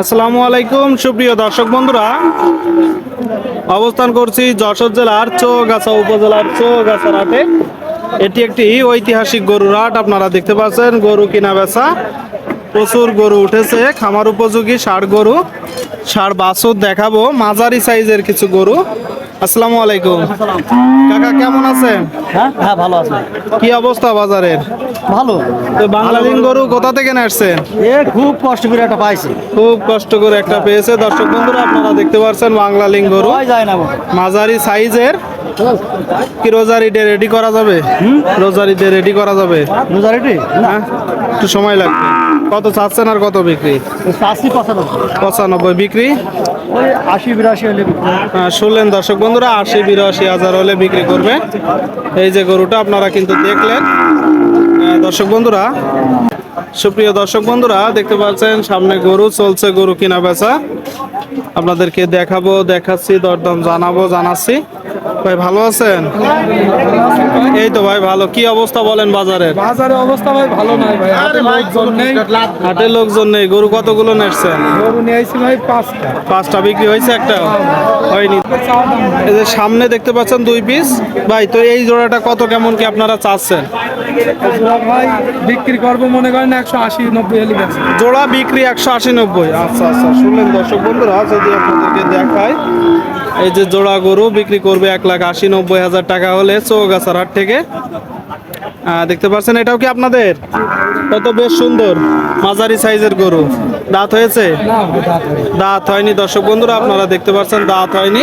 আসসালামু আলাইকুম, সুপ্রিয় দর্শক বন্ধুরা। অবস্থান করছি যশোর জেলার চৌগাছা উপজেলার চৌগাছা হাটে এটি একটি ঐতিহাসিক গরুর হাট আপনারা দেখতে পাচ্ছেন, গরু কিনা বেচা। প্রচুর গরু উঠেছে, খামার উপযোগী ষাড় গরু। ষাড় বাছুর দেখাবো, মাঝারি সাইজের কিছু গরু। আসসালামু আলাইকুম। কাকা কেমন আছেন? হ্যাঁ হ্যাঁ ভালো আছে। কি অবস্থা বাজারের? ভালো। বাংলাদেশ গরু কোথা থেকে আসছেন এ খুব কষ্ট করে একটা পাইছি। খুব কষ্ট করে একটা পেয়েছে। দর্শক বন্ধুরা আপনারা দেখতে পাচ্ছেন বাংলালিং গরু। যায় না। মাঝারি সাইজের। কি রোজারিডে রেডি করা যাবে? রোজারিডে রেডি করা যাবে? রোজারিটি হ্যাঁ একটু সময় লাগবে। কত চাচ্ছেন আর কত বিক্রি? আশি পঁচানব্বই। পঁচানব্বই বিক্রি? ওই আশি বিরাশি হলে বিক্রি। শুনলেন দর্শক বন্ধুরা আশি বিরাশি হাজার হলে বিক্রি করবে। এই যে গরুটা আপনারা কিন্তু দেখলেন। দর্শক বন্ধুরা সুপ্রিয় দর্শক বন্ধুরা দেখতে পাচ্ছেন সামনে গরু চলছে গরু কিনা বেচা। আপনাদেরকে দেখাবো দেখাচ্ছি দরদাম জানাব জানাচ্ছি। ভাই ভালো আছেন? এই তো ভাই ভালো। কি অবস্থা বলেন বাজারের? বাজারে অবস্থা ভাই ভালো নাই ভাই। হাতে লোকজন নেই। হাটে লোকজন নেই। গরু কতগুলো নেসছেন গরু নিয়ে আইছি ভাই পাঁচটা। পাঁচটা। বিক্রি হয়েছে একটা? হয়নি চাওয়া দাম ভাই। এই যে সামনে দেখতে পাচ্ছেন দুই পিস। ভাই তো এই জোড়াটা কত কেমন কি আপনারা চাচ্ছেন? জোড়া ভাই বিক্রি করব মনে করেন একশো আশি নব্বই গেছে জোড়া বিক্রি একশো আশি নব্বই। আচ্ছা আচ্ছা শুনলেন দর্শক বন্ধুরা যদি আপনাদেরকে দেখায় এই যে জোড়া গরু বিক্রি করবে এক লাখ আশি নব্বই হাজার টাকা হলে চৌগাছার হাট থেকে। দেখতে পাচ্ছেন এটাও কি আপনাদের? কত বেশ সুন্দর মাঝারি সাইজের গরু। দাঁত হয়েছে? দাঁত হয়নি দর্শক বন্ধুরা আপনারা দেখতে পাচ্ছেন দাঁত হয়নি।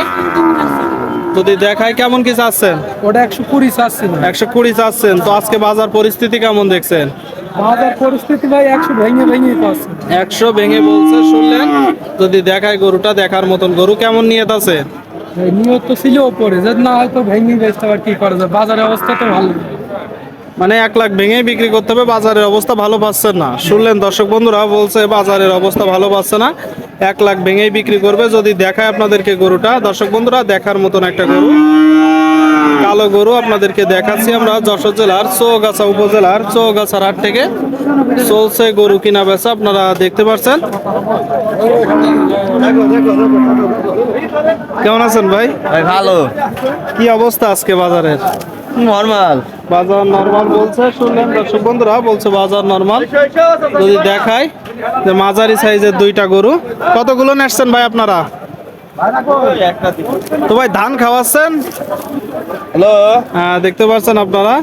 যদি দেখায় কেমন কি চাচ্ছেন? ওটা একশো কুড়ি চাচ্ছি না একশো কুড়ি চাচ্ছেন তো আজকে বাজার পরিস্থিতি কেমন দেখছেন? বাজার পরিস্থিতি ভাই একশো ভেঙে ভেঙে পাচ্ছে। একশো ভেঙে বলছে শুনলেন? যদি দেখায় গরুটা দেখার মতন গরু কেমন নিয়ে আছে? নিয়ত তো ছিল ওপরে যে না হয়তো ভেঙে বেচতে আর কি করা যায়? বাজারের অবস্থা তো ভালো। মানে এক লাখ ভেঙেই বিক্রি করতে হবে, বাজারের অবস্থা ভালো পাচ্ছে না। শুনলেন দর্শক বন্ধুরা, বলছে বাজারের অবস্থা ভালো পাচ্ছে না। এক লাখ ভেঙেই বিক্রি করবে, যদি দেখায় আপনাদেরকে গরুটা। দর্শক বন্ধুরা, দেখার মতন একটা গরু। কালো গরু আপনাদেরকে দেখাচ্ছি আমরা যশোর জেলার চৌগাছা উপজেলার চৌগাছার হাট থেকে। চলছে গরু কিনা বেচা আপনারা দেখতে পাচ্ছেন কেমন আছেন ভাই? ভাই ভালো। কি অবস্থা আজকে বাজারের? নর্মাল। বাজার নরমাল বলছে শুনলেন দর্শক বন্ধুরা বলছে বাজার নরমাল। যদি দেখায় যে মাঝারি সাইজের দুইটা গরু কতগুলো নেসছেন ভাই আপনারা? তো ভাই ধান খাওয়াচ্ছেন? হ্যালো? হ্যাঁ দেখতে পাচ্ছেন আপনারা?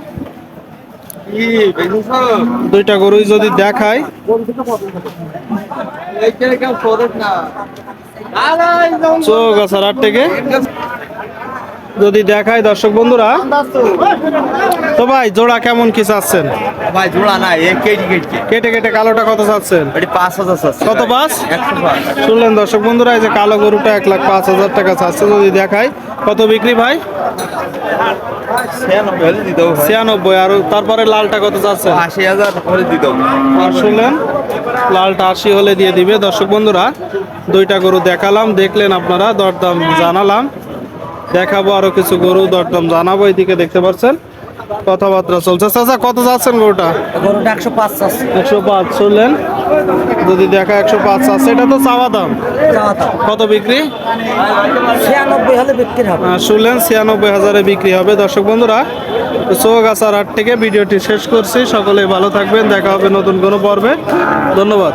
দুইটা গরুই যদি দেখায় চোখ আছে রাত থেকে। যদি দেখায় দর্শক বন্ধুরা। তো ভাই জোড়া কেমন কি চাচ্ছেন? ভাই জোড়া না কেজি কেজি কেটে। কেটে কালোটা কত চাচ্ছেন? পাঁচ হাজার কত পাঁচ? শুনলেন দর্শক বন্ধুরা এই যে কালো গরুটা এক লাখ পাঁচ হাজার টাকা চাচ্ছে যদি দেখায়। কত বিক্রি ভাই? ছিয়ানব্বই আর তারপরে লালটা কত চাচ্ছে আশি হাজার হলে দিতে আর শুনলেন লালটা আশি হলে দিয়ে দিবে। দর্শক বন্ধুরা দুইটা গরু দেখালাম দেখলেন আপনারা দরদাম জানালাম। দেখাবো আরও কিছু গরু দরদাম জানাব এইদিকে দেখতে পাচ্ছেন কথাবার্তা চলছে। চাচা কত যাচ্ছেন গরুটা? গরুটা একশো পাঁচ একশো পাঁচ শুনলেন যদি দেখা একশো পাঁচ আছে এটা তো চাওয়া দাম। কত বিক্রি? ছিয়ানব্বই হলে বিক্রি হবে। শুনলেন ছিয়ানব্বই হাজারে বিক্রি হবে। দর্শক বন্ধুরা চৌগাছার হাট থেকে ভিডিওটি শেষ করছি। সকলে ভালো থাকবেন দেখা হবে নতুন কোনো পর্বে। ধন্যবাদ।